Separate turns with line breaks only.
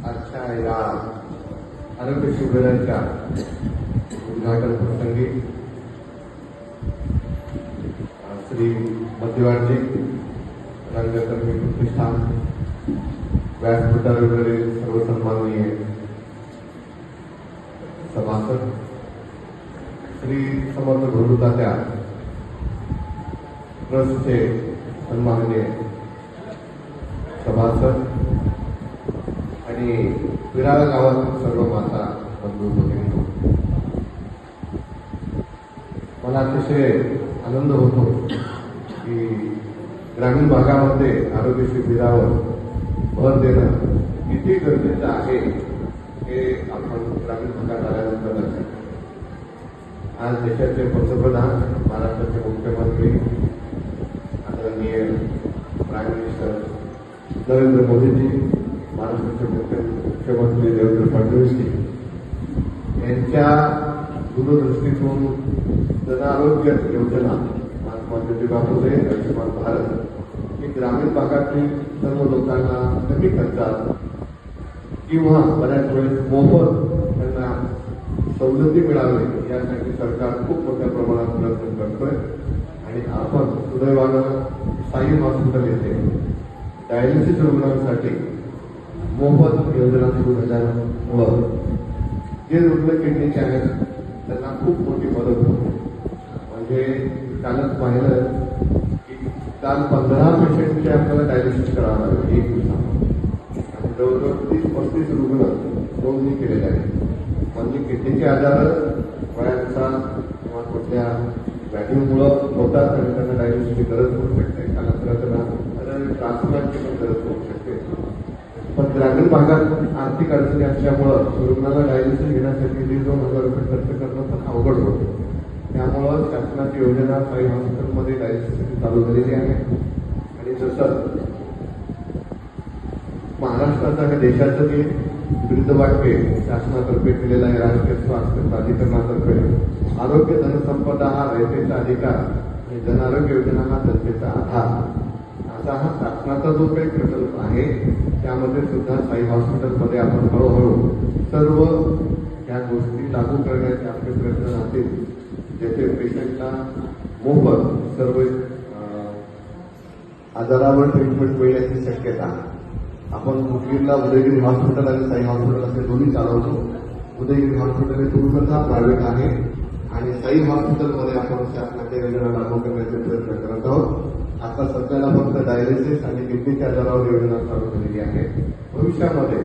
आजच्या या आरोग्य शिबिराच्या उद्घाटन प्रसंगी श्री मध्यवाडजी रंगकर्मी प्रतिष्ठान व्यासपीठावरील सर्व सन्माननीय सभासद श्री समर्थ गुरुदात्या ट्रस्टचे सन्माननीय सभासद आणि विराळ गावातून सर्व माता बंधू भगिनी. मला अतिशय आनंद होतो की ग्रामीण भागामध्ये आरोग्य शिबिरावर भर देणं किती गरजेचं आहे हे आपण ग्रामीण भागात आल्यानंतर लक्षात आज देशाचे पंतप्रधान महाराष्ट्राचे मुख्यमंत्री आदरणीय प्राईम मिनिस्टर नरेंद्र मोदीजी महाराष्ट्राचे मुख्य मुख्यमंत्री देवेंद्र फडणवीस यांच्या दूरदृष्टीतून जनआरोग्य योजना महात्मा ज्योतिबा फुले आयुष्यमान भारत ही ग्रामीण भागातील सर्व लोकांना कमी खर्चात किंवा बऱ्याच वेळेस मोफत त्यांना सवलती मिळावे यासाठी सरकार खूप मोठ्या प्रमाणात प्रयत्न करतोय. आणि आपण सुदैवानं साई हॉस्पिटल येथे डायलिसिस रुग्णांसाठी मोफत योजना सुरू झाल्यामुळं जे रुग्ण किडनीचे आहेत त्यांना खूप मोठी मदत होते. म्हणजे कालच पाहिलं की काल पंधरा पेशंटचे आपल्याला डायलिसिस करावं लागलं एक दिवसात. आणि जवळजवळ तीस पस्तीस रुग्ण नोंदणी केलेले आहेत. म्हणजे किडनीचे आजार वयानुसार किंवा कुठल्या व्हॅल्यूमुळं होतात आणि त्यांना डायलिसिसची गरज होऊ शकते. कालांतरात त्यांना ट्रान्सप्लांटची पण गरज होऊ शकते. पण ग्रामीण भागात आर्थिक अडचणी असल्यामुळं रुग्णाला डायलिसिस घेण्यासाठी दीड दोन हजार रुपये खर्च करणं पण अवघड होतं. त्यामुळं शासनाची योजना काही हॉस्पिटलमध्ये डायलिसिससाठी चालू झालेली आहे. आणि जसं महाराष्ट्राचं आणि देशाचं जे ब्रीदवाक्य शासनातर्फे केलेलं आहे राष्ट्रीय स्वास्थ्य प्राधिकरणातर्फे आरोग्य धनसंपदा हा रयतेचा अधिकार आणि जनआरोग्य योजना हा जनतेचा आधार. आता हा शासनाचा जो काही प्रकल्प आहे त्यामध्ये सुद्धा साई हॉस्पिटलमध्ये आपण हळूहळू सर्व या गोष्टी लागू करण्याचे आपले प्रयत्न राहतील जेथे पेशंटला मोफत सर्व आजारावर ट्रीटमेंट मिळण्याची शक्यता. आपण मुस्लिमला उदयगिरी हॉस्पिटल आणि साई हॉस्पिटल असे दोन्ही चालवतो. उदयगिरी हॉस्पिटल हे पूर्णतः प्रायव्हेट आहे आणि साई हॉस्पिटलमध्ये आपण शासनाच्या योजना लागू करण्याचे प्रयत्न करत आहोत. आता सध्याला फक्त डायलिसिस आणि किडनीच्या आजारावर योजना चालू झालेली आहे. भविष्यामध्ये